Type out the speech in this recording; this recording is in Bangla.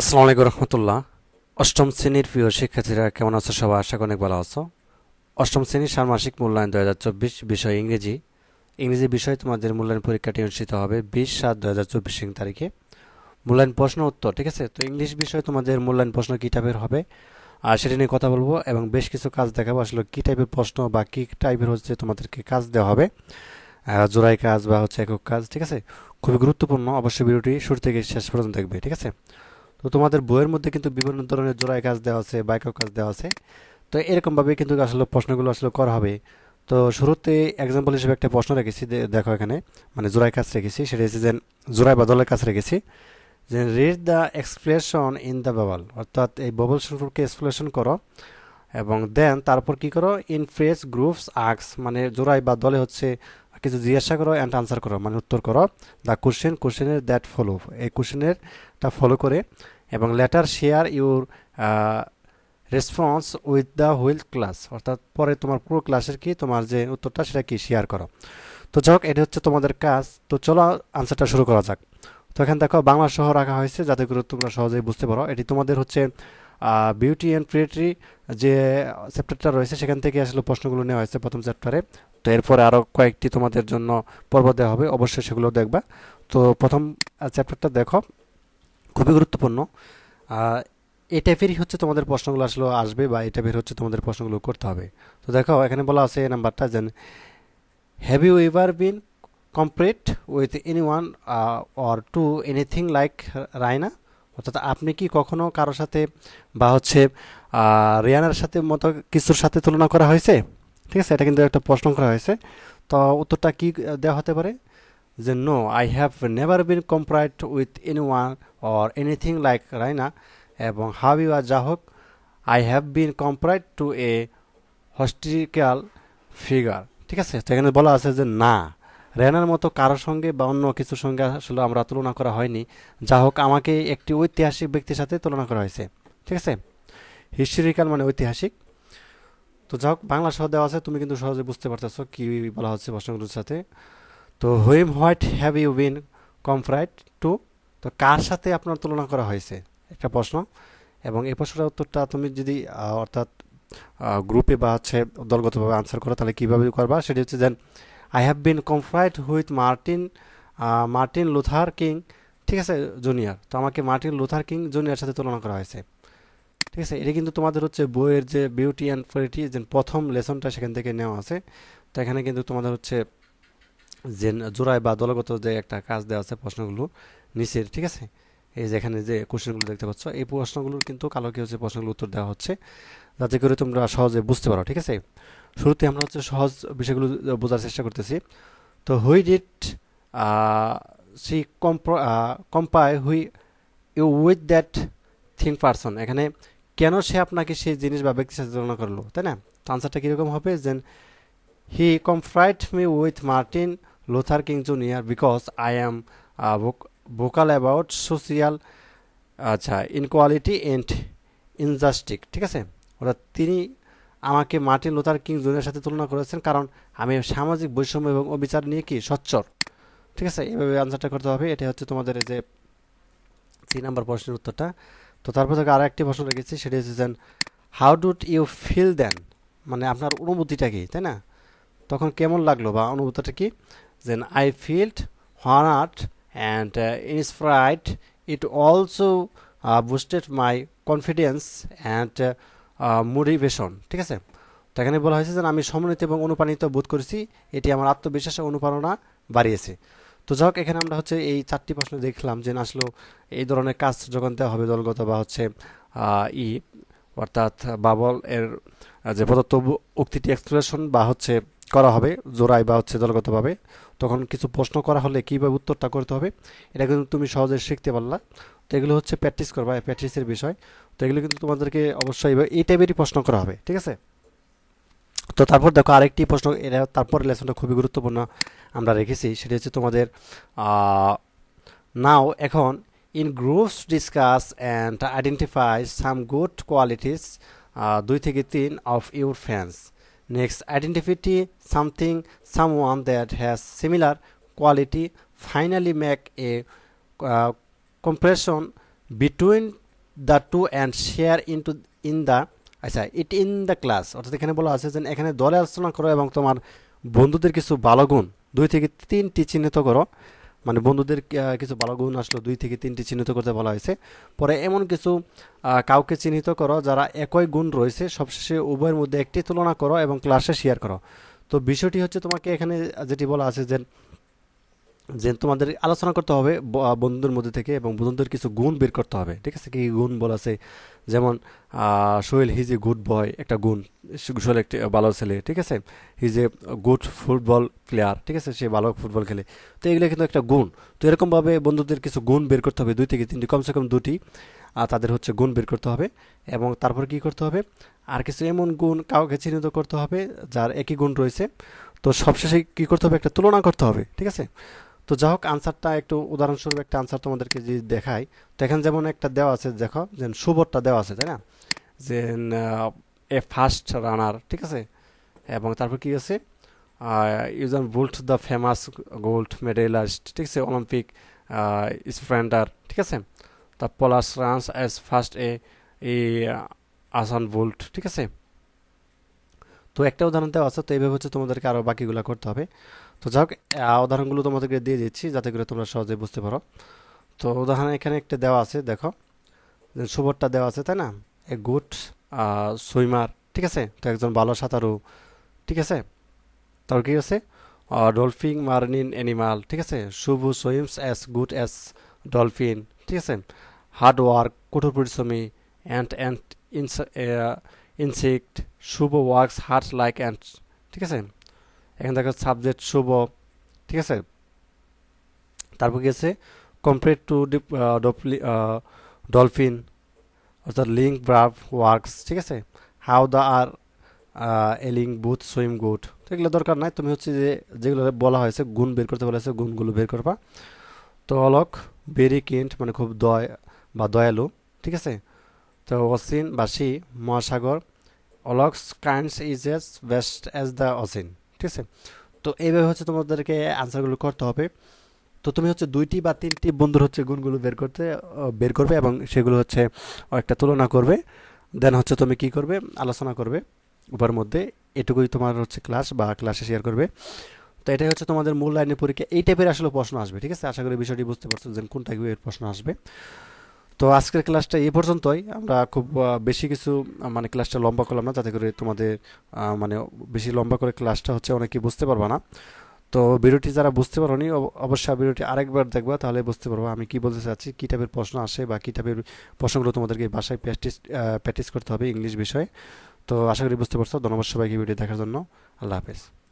আসসালামু আলাইকুম রহমতুল্লাহ। অষ্টম শ্রেণির প্রিয় শিক্ষার্থীরা কেমন আছো? সবাই আশা করি অনেক ভালো আছো। অষ্টম শ্রেণির ষান্মাসিক মূল্যায়ন দু হাজার চব্বিশ বিষয় ইংরেজি। ইংরেজি বিষয় তোমাদের মূল্যায়ন পরীক্ষাটি অনুষ্ঠিত হবে বিশ সাত দু হাজার চব্বিশ তারিখে। মূল্যায়ন প্রশ্ন উত্তর, ঠিক আছে? তো ইংলিশ বিষয়ে তোমাদের মূল্যায়ন প্রশ্ন কী টাইপের হবে? আর সেটা নিয়ে কথা বলব এবং বেশ কিছু কাজ দেখাবো, আসলে কী টাইপের প্রশ্ন বা কী টাইপের হচ্ছে তোমাদেরকে কাজ দেওয়া হবে। জোড়াই কাজ বা হচ্ছে একক কাজ, ঠিক আছে? খুবই গুরুত্বপূর্ণ, অবশ্যই ভিডিওটি শুরু থেকে শেষ পর্যন্ত দেখবে, ঠিক আছে? তো তোমাদের বইয়ের মধ্যে কিন্তু বিভিন্ন ধরনের জোড়াই কাজ দেওয়া আছে বা একক কাজ দেওয়া আছে। তো এরকমভাবে কিন্তু আসলে প্রশ্নগুলো আসলে করা হবে। তো শুরুতে এক্সাম্পল হিসেবে একটা প্রশ্ন রেখেছি দেখো এখানে মানে জোড়াই কাজ রেখেছি, সেটা হচ্ছে যে জোড়াই বা দলের কাজ রেখেছি। যে read the explanation in the bubble অর্থাৎ এই বাবল সম্পর্কে এক্সপ্লেশন করো এবং দেন তারপর কি করো ইন ফ্রেস গ্রুপস আক্স মানে জোড়াই বা দলে হচ্ছে কিছু জিজ্ঞাসা করো অ্যান্ড আনসার করো মানে উত্তর করো। দ্য কোশ্চেন কোশ্চেনের দ্যাট ফলো এই কোশ্চেনেরটা ফলো করে এবং later share your response with the whole class অর্থাৎ পরে তোমার পুরো ক্লাসের কি, তোমার যে উত্তরটা সেটা কি শেয়ার করো। তো যাই হোক, এটা হচ্ছে তোমাদের কাজ। তো চলো আনসারটা শুরু করা যাক। তো এখানে দেখো, বাংলা সহ রাখা হয়েছে, যাতে করে তোমরা সহজেই বুঝতে পারো। এটি তোমাদের হচ্ছে বিউটি অ্যান্ড প্রিয়েট্রি যে চ্যাপ্টারটা রয়েছে, সেখান থেকে আসলে প্রশ্নগুলো নেওয়া হয়েছে প্রথম চ্যাপ্টারে তো এরপরে আরও কয়েকটি তোমাদের জন্য পর্ব দেওয়া হবে, অবশ্যই সেগুলো দেখবা। তো প্রথম চ্যাপ্টারটা দেখো। খুবই গুরুত্বপূর্ণ। এই টাইপেরই হচ্ছে তোমাদের প্রশ্নগুলো আসলে আসবে বা এই টাইপের হচ্ছে তোমাদের প্রশ্নগুলো করতে হবে। তো দেখো, এখানে বলা আছে এই নাম্বারটা যেন have you ever been compared with anyone or to anything like Raina অর্থাৎ আপনি কি কখনো কারোর সাথে বা হচ্ছে রিয়ানার সাথে মতো কিছুর সাথে তুলনা করা হয়েছে? ঠিক আছে, এটা কিন্তু একটা প্রশ্ন করা হয়েছে। তো উত্তরটা কি দেওয়া হতে পারে? যে no I have never been compared with anyone or anything like Raina এবং হাউ ইউ আর যা হোক I have been compared to a historical figure ঠিক আছে? সেখানে বলা আছে যে না। রেনার মতো কারোর সঙ্গে বা অন্য কিছুর সঙ্গে আসলে আমরা তুলনা করা হয়নি। যা হোক আমাকে একটি ঐতিহাসিক ব্যক্তির সাথে তুলনা করা হয়েছে। ঠিক আছে? হিস্টোরিক্যাল মানে ঐতিহাসিক। তো যা হোক বাংলা সহ দেওয়া আছে, তুমি কিন্তু সহজে বুঝতে পারতেছো কী বলা হচ্ছে প্রশ্নগুলোর সাথে। তো whom what have you been compared to তো কার সাথে আপনার তুলনা করা হয়েছে? একটা প্রশ্ন। এবং এই প্রশ্নটার উত্তরটা তুমি যদি অর্থাৎ গ্রুপে বা হচ্ছে দলগতভাবে আনসার করো, তাহলে কীভাবে করবা? সেটি হচ্ছে then I have been compared with Martin Martin Luther King ঠিক আছে জুনিয়র তো আমাকে মার্টিন লুথার কিং জুনিয়র সাথে তুলনা করা হয়েছে। ঠিক আছে, এটা কিন্তু তোমাদের হচ্ছে বইয়ের যে বিউটি অ্যান্ড ফ্রেটি যে প্রথম লেসনটা সেখান থেকে নেওয়া আছে। তো এখানে কিন্তু তোমাদের হচ্ছে যে জোড়ায় বা দলগত যে একটা কাজ দেওয়া আছে প্রশ্নগুলো নিচের, ঠিক আছে? এই যে এখানে যে কোশ্চেনগুলো দেখতে পাচ্ছ, এই প্রশ্নগুলোর কিন্তু কালো কি হচ্ছে প্রশ্নগুলো উত্তর দেওয়া হচ্ছে, যাতে করে তোমরা সহজে বুঝতে পারো, ঠিক আছে? শুরুতে আমরা হচ্ছে সহজ বিষয়গুলো বোঝার চেষ্টা করতেছি। তো why did she compare why you with that thing person. এখানে কেন সে আপনাকে সেই জিনিস বা ব্যক্তির সাথে তুলনা করল, তাই না? তো আনসারটা কীরকম হবে? যেন he compared me with Martin Luther King junior because I am vocal about social আচ্ছা ইনকোয়ালিটি অ্যান্ড ইনজাস্টিক ঠিক আছে? অর্থাৎ তিনি আমাকে মার্টিন লুথার কিং জুনিয়র সাথে তুলনা করেছেন কারণ আমি সামাজিক বৈষম্য এবং অবিচার নিয়ে কি সচ্চর ঠিক আছে? এভাবে আনসারটা করতে হবে। এটা হচ্ছে তোমাদের যে তিন নাম্বার প্রশ্নের উত্তরটা। তো তারপর থেকে আরও একটি প্রশ্ন রেখেছি, সেটি হচ্ছে যেন how did you feel then মানে আপনার অনুভূতিটা কি, তাই না? তখন কেমন লাগল বা অনুভূতিটা কি? যেন I felt honoured and inspired it also boosted my confidence and motivation ঠিক আছে? তো এখানে বলা হয়েছে যে আমি সমন্বিত এবং অনুপ্রাণিত বোধ করেছি। এটি আমার আত্মবিশ্বাস অনুপ্রেরণা বাড়িয়েছে। তো যাই এখানে আমরা হচ্ছে এই চারটি প্রশ্ন দেখলাম যে আসলে এই ধরনের কাজ যখন দেওয়া হবে দলগত বা হচ্ছে ই অর্থাৎ বাবল এর যে প্রদত্ত উক্তিটি এক্সপ্রেশন বা হচ্ছে করা হবে জোড়াই বা হচ্ছে দলগতভাবে। তখন কিছু প্রশ্ন করা হলে কীভাবে উত্তরটা করতে হবে, এটা কিন্তু তুমি সহজে শিখতে পারলা। তো এগুলো হচ্ছে প্র্যাকটিস করবা প্র্যাকটিসের বিষয়। তো এগুলো কিন্তু তোমাদেরকে অবশ্যই এই টাইপেরই প্রশ্ন করা হবে, ঠিক আছে? তো তারপর দেখো আরেকটি প্রশ্ন, এটা তারপর লেসনটা খুবই গুরুত্বপূর্ণ আমরা রেখেছি, সেটা হচ্ছে তোমাদের নাও এখন in groups discuss and identify some good qualities দুই থেকে তিন of your fans next identify something someone that has similar quality finally make a comparison between two and share in to in the আচ্ছা ইট ইন দ্য ক্লাস অর্থাৎ এখানে বলা আছে যে এখানে দলে আলোচনা করো এবং তোমার বন্ধুদের কিছু ভালো গুণ, দুই থেকে তিনটি চিহ্নিত করো। মানে বন্ধুদের কিছু ভালো গুণ আসলো, দুই থেকে তিনটি চিহ্নিত করতে বলা হয়েছে। পরে এমন কিছু কাউকে চিহ্নিত করো যারা একই গুণ রয়েছে, সবশেষে উভয়ের মধ্যে একটি তুলনা করো এবং ক্লাসে শেয়ার করো। তো বিষয়টি হচ্ছে তোমাকে এখানে যেটি বলা আছে যে যে তোমাদের আলোচনা করতে হবে বন্ধুদের মধ্যে থেকে এবং বন্ধুদের কিছু গুণ বের করতে হবে। ঠিক আছে? কি গুণ বলা আছে? যেমন Sohel is a good boy একটা গুণ। সোহেল একটি ভালো ছেলে। ঠিক আছে? Is a good football player ঠিক আছে? সে ভালো ফুটবল খেলে। তো এগুলো কিন্তু একটা গুণ। তো এরকমভাবে বন্ধুদের কিছু গুণ বের করতে হবে। দুই থেকে তিনটি, কমসে কম দুটি। আর তাদের হচ্ছে গুণ বের করতে হবে এবং তারপর কি করতে হবে? আর কিছু এমন গুণ কাউকে চিহ্নিত করতে হবে, যার একই গুণ রয়েছে। তো সবশেষে কি করতে হবে? একটা তুলনা করতে হবে। ঠিক আছে? তো যা হোক আনসারটা একটু উদাহরণস্বরূপ একটা আনসার তোমাদেরকে যদি দেখাই, তো এখানে যেমন একটা দেওয়া আছে, দেখো যে সুবরটা দেওয়া আছে, তাই না? যে এ ফার্স্ট রানার ঠিক আছে? এবং তারপর কি আছে? Usain Bolt the famous gold medalist ঠিক আছে? অলিম্পিক স্প্রেন্ডার ঠিক আছে? The Palash runs as fast a Usain Bolt ঠিক আছে? তো একটা উদাহরণ দেওয়া আছে, তো এইভাবে হচ্ছে তোমাদেরকে আরও বাকিগুলো করতে হবে। তো যাই হোক উদাহরণগুলো তোমাদেরকে দিয়ে দিচ্ছি যাতে করে তোমরা সহজে বুঝতে পারো। তো উদাহরণ এখানে একটা দেওয়া আছে, দেখো। সুবরটা দেওয়া আছে, তাই না? এ গুড সুইমার ঠিক আছে? তো একজন ভালো সাঁতারু, ঠিক আছে? তারপর কি আছে? ডলফিন, মার্নিন অ্যানিমাল, ঠিক আছে? Shuvo swims as good as dolphin, ঠিক আছে? হার্ড ওয়ার্ক কঠোর পরিশ্রমী, and and insect Shuvo works hard like ant ঠিক আছে? এখানে দেখো সাবজেক্ট শুভ, ঠিক আছে? তারপর কি আছে? কম্পেয়ার টু ডলফিন অর্থাৎ লিঙ্ক ব্রাভ ওয়ার্কস ঠিক আছে? হাউ দ্য আর এলিং বুথ সুইম গুড এগুলো দরকার নাই। তুমি হচ্ছে যে যেগুলো বলা হয়েছে, গুণ বের করতে বলা হয়েছে গুণগুলো বের করবা। তো অলক ভেরি কিন্ট মানে খুব দয়, বা দয়ালু, ঠিক আছে? তো অসিন বা সি মহাসাগর। অলক্স kinds is as best as the ocean, ঠিক আছে? তো এইভাবে হচ্ছে তোমাদেরকে আনসারগুলো করতে হবে। তো তুমি হচ্ছে দুইটি বা তিনটি বন্ধুর হচ্ছে গুণগুলো বের করতে বের করবে এবং সেগুলো হচ্ছে একটা তুলনা করবে। দেন হচ্ছে তুমি কি করবে? আলোচনা করবে উপার মধ্যে। এটুকুই তোমার হচ্ছে ক্লাস বা ক্লাসে শেয়ার করবে। তো এটাই হচ্ছে তোমাদের মূল লাইনের পরীক্ষা। এই টাইপের আসলে প্রশ্ন আসবে, ঠিক আছে? আশা করি বিষয়টি বুঝতে পারছ যে কোন টাইপের প্রশ্ন আসবে। তো আজকের ক্লাসটা এই পর্যন্তই। আমরা খুব বেশি কিছু মানে ক্লাসটা লম্বা করলাম না, যাতে করে তোমাদের মানে বেশি লম্বা করে ক্লাসটা হচ্ছে অনেকেই বুঝতে পারবা না। তো ভিডিওটি যারা বুঝতে পারোনি, অব- অবশ্যই ভিডিওটি আরেকবার দেখবা, তাহলে বুঝতে পারব আমি কি বলতে চাচ্ছি, কী টাইপের প্রশ্ন আসে বা কী টাইপের প্রশ্নগুলো তোমাদেরকে বাসায় প্র্যাকটিস প্র্যাকটিস করতে হবে ইংলিশ বিষয়ে। তো আশা করি বুঝতে পারছ। ধন্যবাদ সবাইকে ভিডিও দেখার জন্য। আল্লাহ হাফেজ।